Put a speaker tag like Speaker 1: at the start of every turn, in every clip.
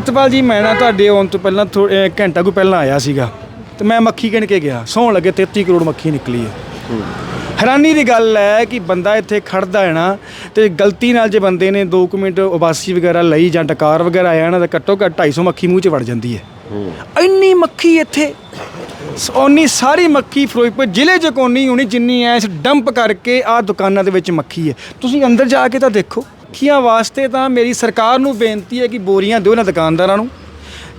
Speaker 1: ਸਤਪਾਲ ਜੀ, ਮੈਂ ਨਾ ਤੁਹਾਡੇ ਆਉਣ ਤੋਂ ਪਹਿਲਾਂ ਥੋ- ਘੰਟਾ ਕੁ ਪਹਿਲਾਂ ਆਇਆ ਸੀਗਾ ਤੇ ਮੈਂ ਮੱਖੀ ਗਿਣ ਕੇ ਗਿਆ। ਸੌਣ ਲੱਗੇ 33 ਕਰੋੜ ਮੱਖੀ ਨਿਕਲੀ ਹੈ। ਹੈਰਾਨੀ ਦੀ ਗੱਲ ਹੈ ਕਿ ਬੰਦਾ ਇੱਥੇ ਖੜਦਾ ਹੈ ਨਾ ਤੇ ਗਲਤੀ ਨਾਲ ਜੇ ਬੰਦੇ ਨੇ 2 ਮਿੰਟ ਉਬਾਸੀ ਵਗੈਰਾ ਲਈ ਜਾਂ ਡਕਾਰ ਵਗੈਰਾ ਆਇਆ ਨਾ ਤਾਂ ਘੱਟੋ ਘੱਟ 250 ਮੱਖੀ ਮੂੰਹ 'ਚ ਵੜ ਜਾਂਦੀ ਹੈ। ਇੰਨੀ ਮੱਖੀ ਇੱਥੇ, ਸ- ਓਨੀ ਸਾਰੀ ਮੱਖੀ ਫਿਰੋਜ਼ਪੁਰ ਜ਼ਿਲ੍ਹੇ 'ਚ ਕੋਨੀ ਹੋਣੀ ਜਿੰਨੀ ਐ ਇਸ ਡੰਪ ਕਰਕੇ ਆ ਦੁਕਾਨਾਂ ਦੇ ਵਿੱਚ ਮੱਖੀ ਹੈ। ਤੁਸੀਂ ਅੰਦਰ ਜਾ ਕੇ ਤਾਂ ਦੇਖੋ। ਮੱਖੀਆਂ ਵਾਸਤੇ ਤਾਂ ਮੇਰੀ ਸਰਕਾਰ ਨੂੰ ਬੇਨਤੀ ਹੈ ਕਿ ਬੋਰੀਆਂ ਦਿਓ ਇਹਨਾਂ ਦੁਕਾਨਦਾਰਾਂ ਨੂੰ।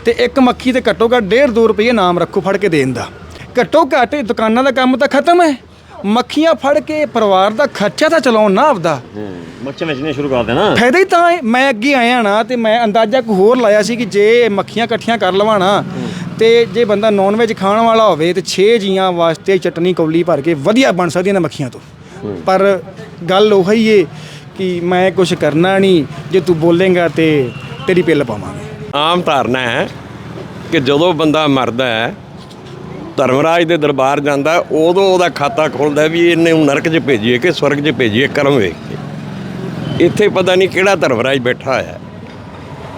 Speaker 1: ਤੇ ਇੱਕ ਮੱਖੀ ਤੇ ਘੱਟੋ ਘੱਟ 1.5 2 ਰੁਪਏ ਨਾਮ ਰੱਖੋ ਫੜ ਕੇ ਦੇਣ ਦਾ। ਘੱਟੋ ਘੱਟ ਇਹ ਦੁਕਾਨਾਂ ਦਾ ਕੰਮ ਤਾਂ ਖਤਮ ਹੈ। ਮੱਖੀਆਂ ਫੜ ਕੇ ਪਰਿਵਾਰ ਦਾ ਖਰਚਾ ਤਾਂ ਚਲਾਉਣ ਨਾ ਆਪਦਾ।
Speaker 2: ਮੱਛੀਆਂ ਵੇਚਣੀਆਂ ਸ਼ੁਰੂ ਕਰ ਦੇਣਾ।
Speaker 1: ਫਾਇਦਾ ਹੀ ਤਾਂ ਹੈ। ਮੈਂ ਅੱਗੇ ਆਇਆ ਨਾ ਤੇ ਮੈਂ ਅੰਦਾਜ਼ਾ ਕੋ ਹੋਰ ਲਾਇਆ ਸੀ ਕਿ ਜੇ ਮੱਖੀਆਂ ਇਕੱਠੀਆਂ ਕਰ ਲਵਾਣਾ ਤੇ ਜੇ ਬੰਦਾ ਨੌਨ ਵੈਜ ਖਾਣ ਵਾਲਾ ਹੋਵੇ ਤੇ 6 ਜੀਆਂ ਵਾਸਤੇ ਚਟਨੀ ਕੌਲੀ ਭਰ ਕੇ ਵਧੀਆ ਬਣ ਸਕਦੀਆਂ ਨੇ ਮੱਖੀਆਂ ਤੋਂ। ਪਰ ਗੱਲ ਉਹ ਹੀ ਏ ਕਿ ਮੈਂ ਕੁਝ ਕਰਨਾ ਨਹੀਂ, ਜੇ ਤੂੰ ਬੋਲੇਗਾ ਤੇ ਤੇਰੀ ਪਿੱਲ ਪਾਵਾਂਗੇ।
Speaker 3: ਆਮ ਧਾਰਨਾ ਹੈ ਕਿ ਜਦੋਂ ਬੰਦਾ ਮਰਦਾ ਹੈ, ਧਰਮਰਾਜ ਦੇ ਦਰਬਾਰ ਜਾਂਦਾ ਉਦੋਂ ਉਹਦਾ ਖਾਤਾ ਖੁੱਲਦਾ ਵੀ ਇਹਨੇ ਨੂੰ ਨਰਕ 'ਚ ਭੇਜੀਏ ਕਿ ਸਵਰਗ 'ਚ ਭੇਜੀਏ ਕਰਮ ਵੇਖ ਕੇ। ਇੱਥੇ ਪਤਾ ਨਹੀਂ ਕਿਹੜਾ ਧਰਮਰਾਜ ਬੈਠਾ ਹੋਇਆ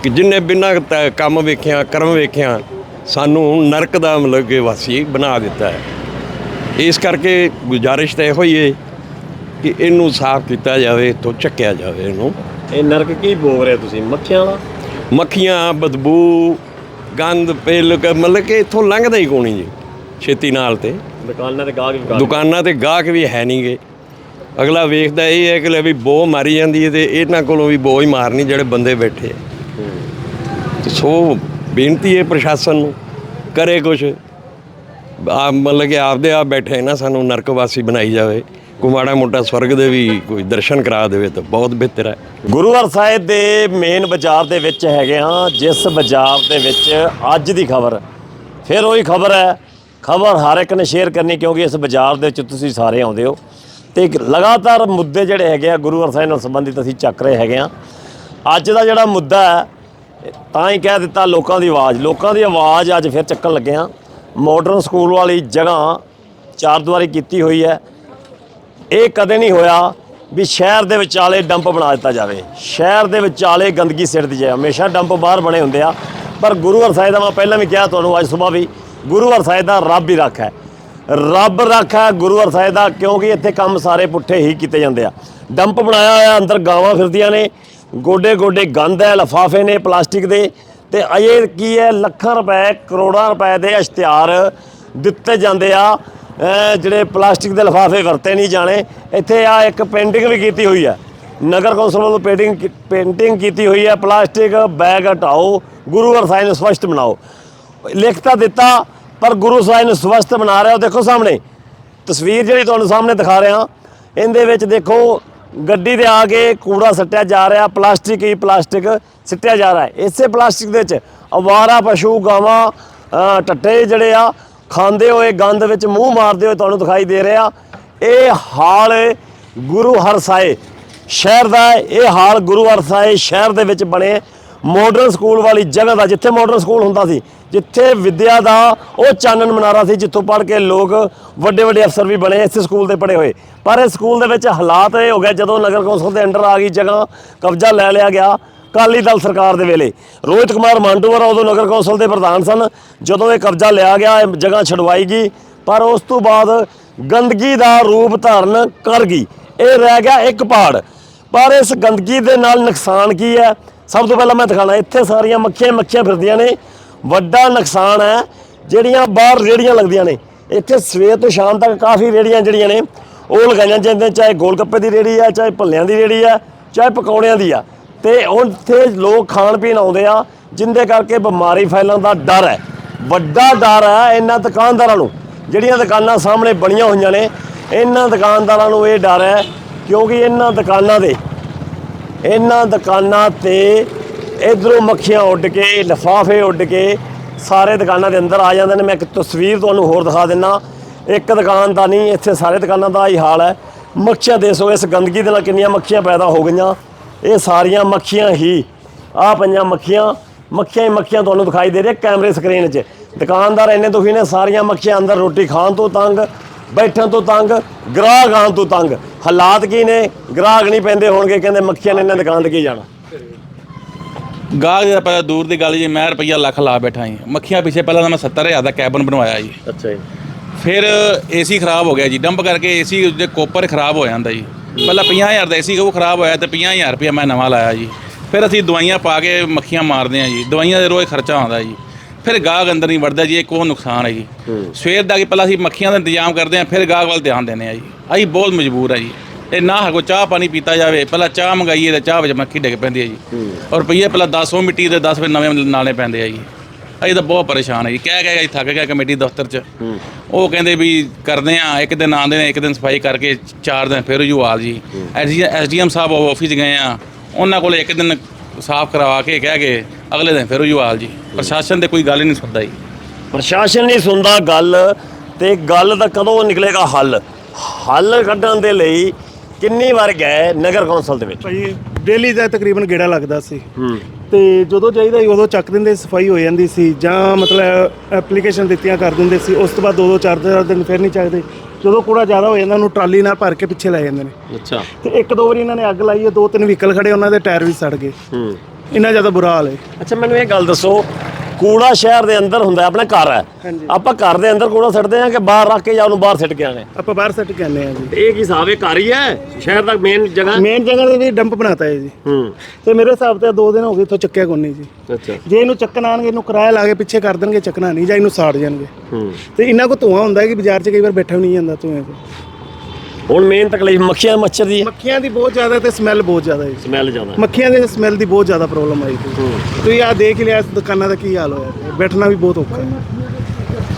Speaker 3: ਕਿ ਜਿੰਨੇ ਬਿਨਾਂ ਤ- ਕੰਮ ਵੇਖਿਆ, ਕਰਮ ਵੇਖਿਆ, ਸਾਨੂੰ ਨਰਕ ਦਾ ਮਤਲਬ ਕਿ ਵਾਸੀ ਬਣਾ ਦਿੱਤਾ ਹੈ। ਇਸ ਕਰਕੇ ਗੁਜ਼ਾਰਿਸ਼ ਤਾਂ ਇਹੋ ਹੀ ਹੈ ਕਿ ਇਹਨੂੰ ਸਾਫ਼ ਕੀਤਾ ਜਾਵੇ ਤੋਂ ਚੱਕਿਆ ਜਾਵੇ ਇਹਨੂੰ।
Speaker 2: ਇਹ ਨਰਕ ਕੀ ਬੋਲ ਰਹੇ ਤੁਸੀਂ? ਮੱਖੀਆਂ ਵਾਲਾ?
Speaker 3: ਮੱਖੀਆਂ ਬਦਬੂ ਗੰਦ ਪਿੱਲ ਕ- ਮਤਲਬ ਕਿ ਇੱਥੋਂ ਲੰਘਦਾ ਹੀ ਕੋਣੀ ਜੀ ਛੇਤੀ ਨਾਲ ਤੇ।
Speaker 2: ਦੁਕਾਨਾਂ ਤੇ ਗਾਹਕ ਵੀ
Speaker 3: ਦੁਕਾਨਾਂ ਤੇ ਗਾਹਕ ਵੀ ਹੈ ਨਹੀਂਗੇ ਅਗਲਾ ਵੇਖਦਾ ਇਹ ਹੈ ਕਿ ਲੈ ਵੀ ਬੋ ਮਾਰੀ ਜਾਂਦੀ ਹੈ ਤੇ ਇਹਨਾਂ ਕੋਲੋਂ ਵੀ ਬੋ ਹੀ ਮਾਰਨੀ ਜਿਹੜੇ ਬੰਦੇ ਬੈਠੇ ਆ। ਤੇ ਸੋ ਬੇਨਤੀ ਹੈ ਪ੍ਰਸ਼ਾਸਨ ਨੂੰ ਕਰੇ ਕੁਛ। ਆ ਮਤਲਬ ਕਿ ਆਪਦੇ ਆਪ ਬੈਠੇ ਨਾ ਸਾਨੂੰ ਨਰਕਵਾਸੀ ਬਣਾਈ ਜਾਵੇ। ਕੋਈ ਮਾੜਾ ਮੋਟਾ ਸਵਰਗ ਦੇ ਵੀ ਕੋਈ ਦਰਸ਼ਨ ਕਰਾ ਦੇਵੇ ਤਾਂ ਬਹੁਤ ਬਿਹਤਰ ਹੈ।
Speaker 2: ਗੁਰੂ ਗੁਰੂਵਾਰ ਸਾਹਿਬ ਦੇ ਮੇਨ ਬਾਜ਼ਾਰ ਦੇ ਵਿੱਚ ਹੈਗੇ ਹਾਂ, ਜਿਸ ਬਾਜ਼ਾਰ ਦੇ ਵਿੱਚ ਅੱਜ ਦੀ ਖਬਰ। ਫਿਰ ਉਹੀ ਖਬਰ ਹੈ, ਖਬਰ ਹਰ ਇੱਕ ਨੇ ਸ਼ੇਅਰ ਕਰਨੀ ਕਿਉਂਕਿ ਇਸ ਬਾਜ਼ਾਰ ਦੇ ਵਿੱਚ ਤੁਸੀਂ ਸਾਰੇ ਆਉਂਦੇ ਹੋ। ਤੇ ਲਗਾਤਾਰ ਮੁੱਦੇ ਜਿਹੜੇ ਹੈਗੇ ਆ, ਗੁਰੂ ਗੁਰੂਵਾਰ ਸਾਹਿਬ ਨਾਲ ਸੰਬੰਧਿਤ ਅਸੀਂ ਚੱਕ ਰਹੇ ਹੈਗੇ ਆ ਅੱਜ ਦਾ ਜਿਹੜਾ ਮੁੱਦਾ ਹੈ, ਤਾਂ ਹੀ ਕਹਿ ਦਿੱਤਾ ਲੋਕਾਂ ਦੀ ਆਵਾਜ਼। ਲੋਕਾਂ ਦੀ ਆਵਾਜ਼ ਅੱਜ ਫਿਰ ਚੱਕਣ ਲੱਗੇ ਆ ਮਾਡਰਨ ਸਕੂਲ ਵਾਲੀ ਜਗ੍ਹਾ ਚਾਰ ਦੁਆਰੀ ਕੀਤੀ ਹੋਈ ਹੈ। ਇਹ ਕਦੇ ਨਹੀਂ ਹੋਇਆ ਵੀ ਸ਼ਹਿਰ ਦੇ ਵਿਚਾਲੇ ਡੰਪ ਬਣਾ ਦਿੱਤਾ ਜਾਵੇ। ਸ਼ਹਿਰ ਦੇ ਵਿਚਾਲੇ ਗੰਦਗੀ ਸਿੱਟ ਦਿੱਤੀ ਜਾਏ ਹਮੇਸ਼ਾ ਡੰਪ ਬਾਹਰ ਬਣੇ ਹੁੰਦੇ ਆ। ਪਰ ਗੁਰੂ ਹਰ ਸਾਹਿਬ ਦਾ ਮੈਂ ਪਹਿਲਾਂ ਵੀ ਕਿਹਾ ਤੁਹਾਨੂੰ ਅੱਜ ਸਵੇਰ ਵੀ, ਗੁਰੂ ਹਰ ਸਾਹਿਬ ਦਾ ਰੱਬ ਹੀ ਰੱਖ ਹੈ। ਰੱਬ ਰੱਖ ਹੈ ਗੁਰੂ ਹਰ ਸਾਹਿਬ ਦਾ, ਕਿਉਂਕਿ ਇੱਥੇ ਕੰਮ ਸਾਰੇ ਪੁੱਠੇ ਹੀ ਕੀਤੇ ਜਾਂਦੇ ਆ। ਡੰਪ ਬਣਾਇਆ ਹੋਇਆ, ਅੰਦਰ ਗਾਵਾਂ ਫਿਰਦੀਆਂ ਨੇ। ਗੋਡੇ ਗੋਡੇ ਗੰਦ ਹੈ, ਲਫਾਫੇ ਨੇ ਪਲਾਸਟਿਕ ਦੇ। ਤੇ ਇਹ ਕੀ ਹੈ, ਲੱਖਾਂ ਰੁਪਏ, ਕਰੋੜਾਂ ਰੁਪਏ ਦੇ ਇਸ਼ਤਿਹਾਰ ਦਿੱਤੇ ਜਾਂਦੇ ਆ। ਜਿਹੜੇ ਪਲਾਸਟਿਕ ਦੇ ਲਿਫਾਫੇ ਵਰਤੇ ਨਹੀਂ ਜਾਣੇ, ਇੱਥੇ ਆ ਇੱਕ ਪੇਂਟਿੰਗ ਵੀ ਕੀਤੀ ਹੋਈ ਹੈ ਨਗਰ ਕੌਂਸਲ ਵੱਲੋਂ ਪੇਂਟਿੰਗ ਪੇਂਟਿੰਗ ਕੀਤੀ ਹੋਈ ਹੈ ਪਲਾਸਟਿਕ ਬੈਗ ਹਟਾਓ, ਗੁਰੂ ਅਰ ਸਾਹਿਬ ਨੂੰ ਸਵਸਥ ਬਣਾਓ। ਲਿਖ ਤਾਂ ਦਿੱਤਾ, ਪਰ ਗੁਰੂ ਸਾਹਿਬ ਨੂੰ ਸਵਸਥ ਬਣਾ ਰਿਹਾ, ਉਹ ਦੇਖੋ ਸਾਹਮਣੇ। ਤਸਵੀਰ ਜਿਹੜੀ ਤੁਹਾਨੂੰ ਸਾਹਮਣੇ ਦਿਖਾ ਰਿਹਾ, ਇਹਦੇ ਵਿੱਚ ਦੇਖੋ, ਗੱਡੀ ਦੇ ਆ ਕੇ ਕੂੜਾ ਸੱਟਿਆ ਜਾ ਰਿਹਾ, ਪਲਾਸਟਿਕ ਹੀ ਪਲਾਸਟਿਕ ਸਿੱਟਿਆ ਜਾ ਰਿਹਾ। ਇਸੇ ਪਲਾਸਟਿਕ ਦੇ ਵਿੱਚ ਅਵਾਰਾ ਪਸ਼ੂ, ਗਾਵਾਂ ਟੱਟੇ ਜਿਹੜੇ ਆ ਖਾਂਦੇ ਹੋਏ, ਗੰਦ ਵਿੱਚ ਮੂੰਹ ਮਾਰਦੇ ਹੋਏ ਤੁਹਾਨੂੰ ਦਿਖਾਈ ਦੇ ਰਿਹਾ। ਇਹ ਹਾਲ ਗੁਰੂ ਹਰਸਾਏ ਸ਼ਹਿਰ ਦਾ ਇਹ ਹਾਲ ਗੁਰੂ ਹਰਸਾਏ ਸ਼ਹਿਰ ਦੇ ਵਿੱਚ ਬਣੇ। ਮਾਡਰਨ ਸਕੂਲ ਵਾਲੀ ਜਗ੍ਹਾ ਦਾ, ਜਿੱਥੇ ਮਾਡਰਨ ਸਕੂਲ ਹੁੰਦਾ ਸੀ, ਜਿੱਥੇ ਵਿੱਦਿਆ ਦਾ ਉਹ ਚਾਨਣ ਮਨਾਰਾ ਸੀ, ਜਿੱਥੋਂ ਪੜ੍ਹ ਕੇ ਲੋਕ ਵੱਡੇ ਵੱਡੇ ਅਫਸਰ ਵੀ ਬਣੇ, ਇਸ ਸਕੂਲ ਦੇ ਪੜ੍ਹੇ ਹੋਏ। ਪਰ ਇਸ ਸਕੂਲ ਦੇ ਵਿੱਚ ਹਾਲਾਤ ਇਹ ਹੋ ਗਏ, ਜਦੋਂ ਨਗਰ ਕੌਂਸਲ ਦੇ ਅੰਡਰ ਆ ਗਈ, ਜਗ੍ਹਾ ਕਬਜ਼ਾ ਲੈ ਲਿਆ ਗਿਆ। ਅਕਾਲੀ ਦਲ ਸਰਕਾਰ ਦੇ ਵੇਲੇ। ਰੋਹਿਤ ਕੁਮਾਰ ਮਾਂਡੂਵਰ ਉਦੋਂ ਨਗਰ ਕੌਂਸਲ ਦੇ ਪ੍ਰਧਾਨ ਸਨ, ਜਦੋਂ ਇਹ ਕਬਜ਼ਾ ਲਿਆ ਗਿਆ, ਇਹ ਜਗ੍ਹਾ ਛਡਵਾਈ ਗਈ, ਪਰ ਉਸ ਤੋਂ ਬਾਅਦ ਗੰਦਗੀ ਦਾ ਰੂਪ ਧਾਰਨ ਕਰ ਗਈ। ਇਹ ਰਹਿ ਗਿਆ ਇੱਕ ਪਹਾੜ। ਪਰ ਇਸ ਗੰਦਗੀ ਦੇ ਨਾਲ ਨੁਕਸਾਨ ਕੀ ਹੈ? ਸਭ ਤੋਂ ਪਹਿਲਾਂ ਮੈਂ ਦਿਖਾਣਾ ਇੱਥੇ ਸਾਰੀਆਂ ਮੱਖੀਆਂ ਮੱਖੀਆਂ ਫਿਰਦੀਆਂ ਨੇ। ਵੱਡਾ ਨੁਕਸਾਨ ਹੈ, ਜਿਹੜੀਆਂ ਬਾਹਰ ਰੇੜੀਆਂ ਲੱਗਦੀਆਂ ਨੇ। ਇੱਥੇ ਸਵੇਰ ਤੋਂ ਸ਼ਾਮ ਤੱਕ ਕਾਫੀ ਰੇੜੀਆਂ ਜਿਹੜੀਆਂ ਨੇ, ਉਹ ਲਗਾਈਆਂ ਜਾਂਦੀਆਂ ਚਾਹੇ ਗੋਲ ਗੱਪੇ ਦੀ ਰੇੜੀ ਹੈ ਚਾਹੇ ਭੱਲਿਆਂ ਦੀ ਰੇੜੀ ਹੈ ਚਾਹੇ ਪਕੌੜਿਆਂ ਦੀ ਆ। ਤੇ ਉੱਥੇ ਲੋਕ ਖਾਣ ਪੀਣ ਆਉਂਦੇ ਆ, ਜਿੰਦੇ ਕਰਕੇ ਬਿਮਾਰੀ ਫੈਲਣ ਦਾ ਡਰ ਹੈ। ਵੱਡਾ ਡਰ ਹੈ ਇਹਨਾਂ ਦੁਕਾਨਦਾਰਾਂ ਨੂੰ, ਜਿਹੜੀਆਂ ਦੁਕਾਨਾਂ ਸਾਹਮਣੇ ਬਣੀਆਂ ਹੋਈਆਂ ਨੇ। ਇਹਨਾਂ ਦੁਕਾਨਦਾਰਾਂ ਨੂੰ ਇਹ ਡਰ ਹੈ, ਕਿਉਂਕਿ ਇਹਨਾਂ ਦੁਕਾਨਾਂ ਦੇ, ਇਹਨਾਂ ਦੁਕਾਨਾਂ ਤੇ ਇਧਰੋਂ ਮੱਖੀਆਂ ਉੱਡ ਕੇ, ਲਿਫਾਫੇ ਉੱਡ ਕੇ ਸਾਰੇ ਦੁਕਾਨਾਂ ਦੇ ਅੰਦਰ ਆ ਜਾਂਦੇ ਨੇ। ਮੈਂ ਇੱਕ ਤਸਵੀਰ ਤੁਹਾਨੂੰ ਹੋਰ ਦਿਖਾ ਦਿੰਨਾ। ਇੱਕ ਦੁਕਾਨ ਦਾ ਨਹੀਂ, ਇੱਥੇ ਸਾਰੇ ਦੁਕਾਨਾਂ ਦਾ ਹੀ ਹਾਲ ਹੈ। ਮੱਖੀਆਂ ਦੇਖੋ ਇਸ ਗੰਦਗੀ ਦੇ ਨਾਲ ਕਿੰਨੀਆਂ ਮੱਖੀਆਂ ਪੈਦਾ ਹੋ ਗਈਆਂ। ਇਹ ਸਾਰੀਆਂ ਮੱਖੀਆਂ ਹੀ ਆ ਪੰਜਾਂ ਮੱਖੀਆਂ ਮੱਖੀਆਂ ਹੀ ਮੱਖੀਆਂ ਤੁਹਾਨੂੰ ਦਿਖਾਈ ਦੇ ਰਹੀਆਂ ਕੈਮਰੇ ਸਕਰੀਨ 'ਚ। ਦੁਕਾਨਦਾਰ ਇੰਨੇ ਦੁਖੀ ਨੇ ਸਾਰੀਆਂ ਮੱਖੀਆਂ ਅੰਦਰ ਰੋਟੀ ਖਾਣ ਤੋਂ ਤੰਗ ਬੈਠਣ ਤੋਂ ਤੰਗ ਗ੍ਰਾਹਕ ਆਉਣ ਤੋਂ ਤੰਗ। ਹਾਲਾਤ ਕੀ ਨੇ? ਗ੍ਰਾਹਕ ਨਹੀਂ ਪੈਂਦੇ ਹੋਣਗੇ ਕਹਿੰਦੇ ਮੱਖੀਆਂ ਨੇ ਇਹਨਾਂ ਦੁਕਾਨ ਤੇ ਕੀ ਜਾਣਾ।
Speaker 4: ਗਾਹਕ ਦਾ ਪਹਿਲਾਂ ਦੂਰ ਦੀ ਗੱਲ ਜੀ ਮੈਂ ਰੁਪਈਆ ਲੱਖ ਲਾ ਬੈਠਾ ਜੀ। ਮੱਖੀਆਂ ਪਿੱਛੇ ਪਹਿਲਾਂ ਤਾਂ ਮੈਂ 70000 ਦਾ ਕੈਬਨ ਬਣਵਾਇਆ ਜੀ।
Speaker 2: ਅੱਛਾ ਜੀ।
Speaker 4: ਫਿਰ ਏਸੀ ਖਰਾਬ ਹੋ ਗਿਆ ਜੀ। ਡੰਪ ਕਰਕੇ ਏਸੀ ਦੇ ਕੋਪਰ ਖਰਾਬ ਹੋ ਜਾਂਦਾ ਜੀ। ਪਹਿਲਾਂ 50000 ਦਾ ਏਸੀ ਉਹ ਖਰਾਬ ਹੋਇਆ ਤੇ 50000 ਰੁਪਇਆ ਮੈਂ ਨਵਾਂ ਲਾਇਆ ਜੀ। ਫਿਰ ਅਸੀਂ ਦਵਾਈਆਂ ਪਾ ਕੇ ਮੱਖੀਆਂ ਮਾਰਦੇ ਹਾਂ ਜੀ। ਦਵਾਈਆਂ ਦੇ ਰੋਜ਼ ਖਰਚਾ ਆਉਂਦਾ ਜੀ। ਫਿਰ ਗਾਹਕ ਅੰਦਰ ਨਹੀਂ ਵੜਦਾ ਜੀ ਇਹ ਕੋ ਨੁਕਸਾਨ ਹੈ ਜੀ। ਸਵੇਰ ਦਾ ਕਿ ਪਹਿਲਾਂ ਅਸੀਂ ਮੱਖੀਆਂ ਦਾ ਇੰਤਜ਼ਾਮ ਕਰਦੇ ਹਾਂ ਫਿਰ ਗਾਹਕ ਵੱਲ ਧਿਆਨ ਦਿੰਦੇ ਹਾਂ ਜੀ। ਅਸੀਂ ਬਹੁਤ ਮਜਬੂਰ ਆ ਜੀ। ਇਹ ਨਾ ਕੋ ਚਾਹ ਪਾਣੀ ਪੀਤਾ ਜਾਵੇ ਪਹਿਲਾਂ ਚਾਹ ਮੰਗਾਈਏ ਤੇ ਚਾਹ ਵਿੱਚ ਮੱਖੀ ਡਿੱਗ ਪੈਂਦੀ ਹੈ ਜੀ। ਔਰ ਰੁਪਈਏ ਪਹਿਲਾਂ 10 ਉਹ ਮਿੱਟੀ ਦੇ 10 ਫਿਰ ਨਵੇਂ ਨਾਲੇ ਪੈਂਦੇ ਆ ਜੀ। ਅਸੀਂ ਤਾਂ ਬਹੁਤ ਪਰੇਸ਼ਾਨ ਹੈ ਜੀ ਕਹਿ ਕਹਿ ਕੇ ਅਸੀਂ ਥੱਕ ਗਏ ਕਮੇਟੀ ਦਫ਼ਤਰ 'ਚ। ਉਹ ਕਹਿੰਦੇ ਵੀ ਕਰਦੇ ਆ ਇੱਕ ਦਿਨ ਆਉਂਦੇ ਨੇ ਇੱਕ ਦਿਨ ਸਫ਼ਾਈ ਕਰਕੇ ਚਾਰ ਦਿਨ ਫਿਰ ਜੁਆਲ ਜੀ। ਐਸਡੀਐਮ ਸਾਹਿਬ ਆਫਿਸ ਗਏ ਆ ਉਹਨਾਂ ਕੋਲ ਇੱਕ ਦਿਨ ਸਾਫ਼ ਕਰਵਾ ਕੇ ਕਹਿ ਗਏ ਅਗਲੇ ਦਿਨ ਫਿਰ ਜੁਆਲ ਜੀ। ਪ੍ਰਸ਼ਾਸਨ ਦੇ ਕੋਈ ਗੱਲ ਹੀ ਨਹੀਂ ਸੁਣਦਾ ਜੀ।
Speaker 2: ਪ੍ਰਸ਼ਾਸਨ ਨਹੀਂ ਸੁਣਦਾ ਗੱਲ ਤੇ ਗੱਲ ਦਾ ਕਦੋਂ ਨਿਕਲੇਗਾ ਹੱਲ? ਹੱਲ ਕੱਢਣ ਦੇ ਲਈ ਕਿੰਨੀ ਵਾਰ ਗਏ ਨਗਰ ਕੌਂਸਲ ਦੇ ਵਿੱਚ?
Speaker 5: ਭਾਈ ਡੇਲੀ ਦਾ ਤਕਰੀਬਨ ਗੇੜਾ ਲੱਗਦਾ ਸੀ। ਤੇ ਜਦੋਂ ਚਾਹੀਦਾ ਸੀ ਉਦੋਂ ਚੱਕ ਦਿੰਦੇ ਸਫ਼ਾਈ ਹੋ ਜਾਂਦੀ ਸੀ ਜਾਂ ਮਤਲਬ ਐਪਲੀਕੇਸ਼ਨ ਦਿੱਤੀਆਂ ਕਰ ਦਿੰਦੇ ਸੀ ਉਸ ਤੋਂ ਬਾਅਦ ਦੋ ਦੋ ਚਾਰ ਚਾਰ ਦਿਨ ਫਿਰ ਨਹੀਂ ਚੱਕਦੇ। ਜਦੋਂ ਕੂੜਾ ਜ਼ਿਆਦਾ ਹੋ ਜਾਂਦਾ ਉਹਨੂੰ ਟਰਾਲੀ ਨਾਲ ਭਰ ਕੇ ਪਿੱਛੇ ਲੈ ਜਾਂਦੇ ਨੇ।
Speaker 2: ਅੱਛਾ।
Speaker 5: ਤੇ ਇੱਕ ਦੋ ਵਾਰੀ ਇਹਨਾਂ ਨੇ ਅੱਗ ਲਾਈ ਹੈ ਦੋ ਤਿੰਨ ਵਹੀਕਲ ਖੜੇ ਉਹਨਾਂ ਦੇ ਟਾਇਰ ਵੀ ਸੜ ਗਏ।
Speaker 2: ਹੂੰ।
Speaker 5: ਇੰਨਾ ਜ਼ਿਆਦਾ ਬੁਰਾ ਹਾਲ ਹੈ।
Speaker 2: ਅੱਛਾ ਮੈਨੂੰ ਇਹ ਗੱਲ ਦੱਸੋ ਕੂੜਾ ਸ਼ਹਿਰ ਦੇ ਅੰਦਰ ਹੁੰਦਾ ਆਪਣਾ ਘਰ ਹੈ।
Speaker 5: ਹਾਂਜੀ।
Speaker 2: ਆਪਾਂ ਘਰ ਦੇ ਅੰਦਰ ਕੂੜਾ ਸੱਟਦੇ ਆ ਕਿ ਬਾਹਰ ਰੱਖ ਕੇ ਜਾਂ ਉਹਨੂੰ ਬਾਹਰ ਸਿੱਟ ਕੇ ਆਣੇ
Speaker 5: ਆਪਾਂ ਬਾਹਰ ਸੱਟ ਕੇ ਆਉਂਦੇ ਹਾਂ ਜੀ।
Speaker 2: ਇਹ ਕੀ ਹਿਸਾਬ ਹੈ? ਘਰ ਹੀ ਹੈ? ਸ਼ਹਿਰ ਦਾ ਮੇਨ ਜਗ੍ਹਾ?
Speaker 5: ਮੇਨ ਜਗ੍ਹਾ ਤੇ ਵੀ ਡੰਪ ਬਣਾਤਾ ਹੈ ਜੀ।
Speaker 2: ਹੂੰ।
Speaker 5: ਤੇ ਮੇਰੇ ਹਿਸਾਬ ਤੇ ਦੋ ਦਿਨ ਹੋ ਗਏ ਇੱਥੋਂ ਚੱਕਿਆ ਕੋਈ ਨਹੀਂ ਜੀ।
Speaker 2: ਅੱਛਾ।
Speaker 5: ਜੇ ਇਹਨੂੰ ਚੱਕਣ ਆਣਗੇ ਇਹਨੂੰ ਕਿਰਾਇਆ ਲਾ ਕੇ ਪਿੱਛੇ ਕਰ ਦੇਣਗੇ ਚੱਕਣਾ ਨਹੀਂ ਜਾਂ ਇਹਨੂੰ ਸਾੜ ਜਾਣਗੇ।
Speaker 2: ਹੂੰ।
Speaker 5: ਤੇ ਇੰਨਾ ਕੋ ਧੂਆਂ ਹੁੰਦਾ ਹੈ ਕਿ ਬਾਜ਼ਾਰ 'ਚ ਕਈ ਵਾਰ ਬੈਠਾ ਵੀ ਨਹੀਂ ਜਾਂਦਾ ਧੂਏ ਤੋਂ।
Speaker 2: ਹੁਣ ਮੇਨ ਤਕਲੀਫ ਮੱਖੀਆਂ ਮੱਛਰ ਦੀ
Speaker 5: ਮੱਖੀਆਂ ਦੀ ਬਹੁਤ ਜ਼ਿਆਦਾ ਤੇ ਸਮੈਲ ਬਹੁਤ ਜ਼ਿਆਦਾ ਹੈ।
Speaker 2: ਸਮੈਲ ਜ਼ਿਆਦਾ
Speaker 5: ਮੱਖੀਆਂ ਦੇ ਸਮੈਲ ਦੀ ਬਹੁਤ ਜ਼ਿਆਦਾ ਪ੍ਰੋਬਲਮ ਆਈ ਸੀ। ਤੁਸੀਂ ਆ ਦੇਖ ਲਿਆ ਇਸ ਦੁਕਾਨਾਂ ਦਾ ਕੀ ਹਾਲ ਹੋਇਆ। ਪਿਆ। ਬੈਠਣਾ ਵੀ ਬਹੁਤ ਔਖਾ ਹੈ।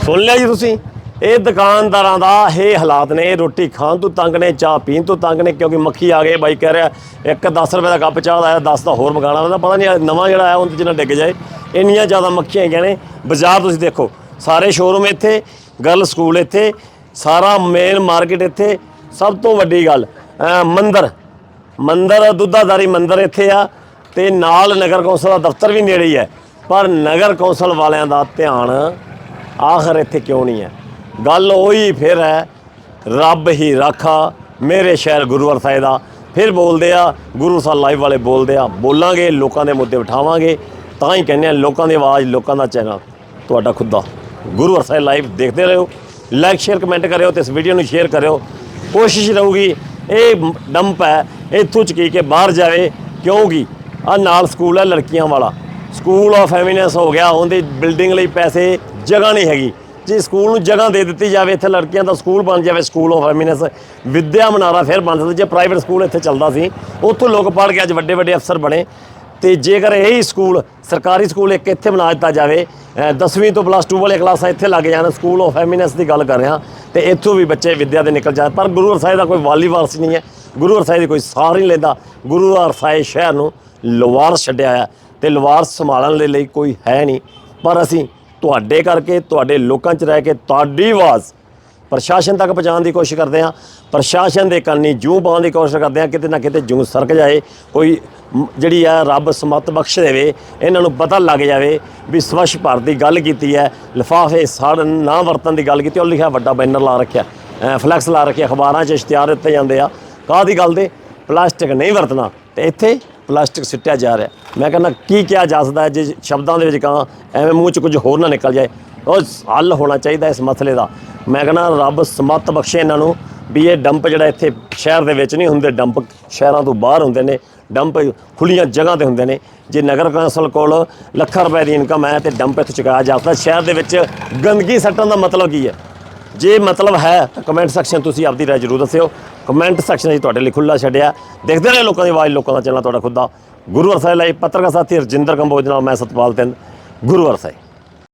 Speaker 2: ਸੁਣ ਲਿਆ ਜੀ ਤੁਸੀਂ। ਇਹ ਦੁਕਾਨਦਾਰਾਂ ਦਾ ਇਹ ਹਾਲਾਤ ਨੇ। ਇਹ ਰੋਟੀ ਖਾਣ ਤੋਂ ਤੰਗ ਨੇ ਚਾਹ ਪੀਣ ਤੋਂ ਤੰਗ ਨੇ ਕਿਉਂਕਿ ਮੱਖੀ ਆ ਗਈ ਬਾਈ ਕਹਿ ਰਿਹਾ ਇੱਕ 10 ਰੁਪਏ ਦਾ ਕੱਪ ਚਾਹ ਦਾ ਆਇਆ 10 ਦਾ ਹੋਰ ਮੰਗਾਣਾ ਉਹਦਾ ਪਤਾ ਨਹੀਂ ਇਹ ਨਵਾਂ ਜਿਹੜਾ ਆਇਆ ਉਹਦੇ ਜਿੰਨਾ ਡਿੱਗ ਜਾਏ। ਇੰਨੀਆਂ ਜ਼ਿਆਦਾ ਮੱਖੀਆਂ ਹੈਗੀਆਂ ਨੇ। ਬਾਜ਼ਾਰ ਤੁਸੀਂ ਦੇਖੋ ਸਾਰੇ ਸ਼ੋਰੂਮ ਇੱਥੇ ਗਰਲ ਸਕੂਲ ਇੱਥੇ ਸਾਰਾ ਮੇਨ ਮਾਰਕੀਟ ਇੱਥੇ। ਸਭ ਤੋਂ ਵੱਡੀ ਗੱਲ ਮੰਦਰ। ਮੰਦਰ ਦੁੱਧਾਦਾਰੀ ਮੰਦਰ ਇੱਥੇ ਆ ਤੇ ਨਾਲ ਨਗਰ ਕੌਂਸਲ ਦਾ ਦਫ਼ਤਰ ਵੀ ਨੇੜੇ ਹੀ ਹੈ। ਪਰ ਨਗਰ ਕੌਂਸਲ ਵਾਲਿਆਂ ਦਾ ਧਿਆਨ ਆਖਰ ਇੱਥੇ ਕਿਉਂ ਨਹੀਂ ਹੈ? ਗੱਲ ਉਹੀ ਫਿਰ ਹੈ, ਰੱਬ ਹੀ ਰਾਖਾ ਮੇਰੇ ਸ਼ਹਿਰ ਗੁਰੂਵਰ ਸਾਹਿਬ ਦਾ। ਫਿਰ ਬੋਲਦੇ ਆ, ਗੁਰੂ ਸਾਹਿਬ ਲਾਈਵ ਵਾਲੇ ਬੋਲਦੇ ਆ, ਬੋਲਾਂਗੇ, ਲੋਕਾਂ ਦੇ ਮੁੱਦੇ ਉਠਾਵਾਂਗੇ, ਤਾਂ ਹੀ ਕਹਿੰਦੇ ਆ, ਲੋਕਾਂ ਦੀ ਆਵਾਜ਼, ਲੋਕਾਂ ਦਾ ਚੈਨਲ ਤੁਹਾਡਾ ਖੁਦ। ਦਾ ਗੁਰੂਵਰ ਸਾਹਿਬ ਲਾਈਵ ਦੇਖਦੇ ਰਹੋ ਲਾਈਕ ਸ਼ੇਅਰ ਕਮੈਂਟ ਕਰਿਓ ਤੇ ਇਸ ਵੀਡੀਓ ਨੂੰ ਸ਼ੇਅਰ ਕਰਿਓ। ਕੋਸ਼ਿਸ਼ ਰਹੂਗੀ, ਇਹ ਡੰਪ ਹੈ, ਇੱਥੋਂ ਚਕੀ ਕੇ ਬਾਹਰ ਜਾਵੇ ਕਿਉਂਕਿ ਆ ਨਾਲ ਸਕੂਲ ਹੈ ਲੜਕੀਆਂ ਵਾਲਾ। ਸਕੂਲ ਆਫ ਐਮੀਨੈਂਸ ਹੋ ਗਿਆ, ਉਹਦੇ ਬਿਲਡਿੰਗ ਲਈ ਪੈਸੇ ਜਗ੍ਹਾ ਨਹੀਂ ਹੈਗੀ। ਜੇ ਸਕੂਲ ਨੂੰ ਜਗ੍ਹਾ ਦੇ ਦਿੱਤੀ ਜਾਵੇ, ਇੱਥੇ ਲੜਕੀਆਂ ਦਾ ਸਕੂਲ ਬਣ ਜਾਵੇ ਸਕੂਲ ਆਫ ਐਮੀਨੈਂਸ ਵਿਦਿਆ ਮਨਾਰਾ ਫਿਰ ਬਣ ਸਕਦਾ, ਜੇ ਪ੍ਰਾਈਵੇਟ ਸਕੂਲ ਇੱਥੇ ਚੱਲਦਾ ਸੀ, ਉੱਥੋਂ ਲੋਕ ਪੜ੍ਹ ਕੇ ਅੱਜ ਵੱਡੇ ਵੱਡੇ ਅਫਸਰ ਬਣੇ। ਤੇ ਜੇਕਰ ਇਹੀ ਸਕੂਲ ਸਰਕਾਰੀ ਸਕੂਲ ਇੱਕ ਇੱਥੇ ਬਣਾ ਦਿੱਤਾ ਜਾਵੇ 10ਵੀਂ ਤੋਂ ਪਲੱਸ 2 ਵਾਲੇ ਕਲਾਸਾਂ ਇੱਥੇ ਲੱਗ ਜਾਣ ਸਕੂਲ ਆਫ ਐਮੀਨੈਂਸ ਦੀ ਗੱਲ ਕਰ ਰਿਹਾ, ਤੇ ਇੱਥੋਂ ਵੀ ਬੱਚੇ ਵਿੱਦਿਆ ਦੇ ਨਿਕਲ ਜਾਣ। ਪਰ ਗੁਰੂ ਸਾਹਿਬ ਦਾ ਕੋਈ ਵਾਲੀ ਵਾਰਸ ਨਹੀਂ ਹੈ। ਗੁਰੂ ਸਾਹਿਬ ਦੀ ਕੋਈ ਸਾਰ ਨਹੀਂ ਲੈਂਦਾ। ਗੁਰੂ ਸਾਹਿਬ ਸ਼ਹਿਰ ਨੂੰ ਲਵਾਰਸ ਛੱਡਿਆ ਆ ਤੇ ਲਵਾਰਸ ਸੰਭਾਲਣ ਦੇ ਲਈ ਕੋਈ ਹੈ ਨਹੀਂ। ਪਰ ਅਸੀਂ ਤੁਹਾਡੇ ਕਰਕੇ, ਤੁਹਾਡੇ ਲੋਕਾਂ 'ਚ ਰਹਿ ਕੇ ਤੁਹਾਡੀ ਆਵਾਜ਼ ਪ੍ਰਸ਼ਾਸਨ ਤੱਕ ਪਹੁੰਚਾਉਣ ਦੀ ਕੋਸ਼ਿਸ਼ ਕਰਦੇ ਹਾਂ। ਪ੍ਰਸ਼ਾਸਨ ਦੇ ਕੰਨੀ ਜੂੰ ਪਾਉਣ ਦੀ ਕੋਸ਼ਿਸ਼ ਕਰਦੇ ਹਾਂ। ਕਿਤੇ ਨਾ ਕਿਤੇ ਜੂੰ ਸਰਕ ਜਾਏ। ਕੋਈ ਜਿਹੜੀ ਆ ਰੱਬ ਸਮਤ ਬਖਸ਼ ਦੇਵੇ ਇਹਨਾਂ ਨੂੰ ਪਤਾ ਲੱਗ ਜਾਵੇ ਵੀ ਸਵੱਛ ਭਾਰਤ ਦੀ ਗੱਲ ਕੀਤੀ ਹੈ। ਲਿਫਾਫੇ ਸਾੜਨ ਨਾ ਵਰਤਣ ਦੀ ਗੱਲ ਕੀਤੀ ਉਹ ਲਿਖਿਆ ਵੱਡਾ ਬੈਨਰ ਲਾ ਰੱਖਿਆ। ਅ, ਫਲੈਕਸ ਲਾ ਰੱਖਿਆ ਅਖਬਾਰਾਂ 'ਚ ਇਸ਼ਤਿਹਾਰ ਦਿੱਤੇ ਜਾਂਦੇ ਆ। ਕਾਹਦੀ ਗੱਲ ਦੇ ਪਲਾਸਟਿਕ ਨਹੀਂ ਵਰਤਣਾ। ਤੇ ਇੱਥੇ ਪਲਾਸਟਿਕ ਸਿੱਟਿਆ ਜਾ ਰਿਹਾ। ਮੈਂ ਕਹਿੰਦਾ ਕੀ ਕਿਹਾ ਜਾ ਸਕਦਾ ਜੇ ਸ਼ਬਦਾਂ ਦੇ ਵਿੱਚ ਕਹਾਂ ਐਵੇਂ ਮੂੰਹ 'ਚ ਕੁਝ ਹੋਰ ਨਾ ਨਿਕਲ ਜਾਏ। ਉਹ ਹੱਲ ਹੋਣਾ ਚਾਹੀਦਾ ਇਸ ਮਸਲੇ ਦਾ। ਮੈਂ ਕਹਿੰਦਾ ਰੱਬ ਸਮੱਤ ਬਖਸ਼ੇ ਇਹਨਾਂ ਨੂੰ ਵੀ ਇਹ ਡੰਪ ਜਿਹੜਾ ਇੱਥੇ ਸ਼ਹਿਰ ਦੇ ਵਿੱਚ ਨਹੀਂ ਹੁੰਦੇ, ਡੰਪ ਸ਼ਹਿਰਾਂ ਤੋਂ ਬਾਹਰ ਹੁੰਦੇ ਨੇ, ਡੰਪ ਖੁੱਲੀਆਂ ਜਗ੍ਹਾ ਤੇ ਹੁੰਦੇ ਨੇ। ਜੇ ਨਗਰ ਕੌਂਸਲ ਕੋਲ ਲੱਖਾਂ ਰੁਪਏ ਦੀ ਇਨਕਮ ਹੈ ਤੇ ਡੰਪ ਇੱਥੇ ਚੁਕਾਇਆ ਜਾ ਸਕਦਾ। ਸ਼ਹਿਰ ਦੇ ਵਿੱਚ ਗੰਦਗੀ ਸੱਟਣ ਦਾ ਮਤਲਬ ਕੀ ਹੈ? ਜੇ ਮਤਲਬ ਹੈ ਤਾਂ ਕਮੈਂਟ ਸੈਕਸ਼ਨ ਤੁਸੀਂ ਆਪਦੀ ਰਾਏ ਜ਼ਰੂਰ ਦੱਸਿਓ। ਕਮੈਂਟ ਸੈਕਸ਼ਨ ਜੀ ਤੁਹਾਡੇ ਲਈ ਖੁੱਲਾ ਛੱਡਿਆ। ਦੇਖਦੇ ਰਹੇ ਲੋਕਾਂ ਦੀ ਆਵਾਜ਼, ਲੋਕਾਂ ਦਾ ਚੱਲਣਾ ਤੁਹਾਡਾ ਖੁਦ ਦਾ ਗੁਰੂ ਅਰਸਾਈ ਲਈ ਪੱਤਰਕਾਰ ਸਾਥੀ ਰਜਿੰਦਰ ਕੰਬੋਜ ਨਾਲ ਮੈਂ ਸਤਪਾਲ ਤਿੰਨ। ਗੁਰੂ ਅਰਸਾਈ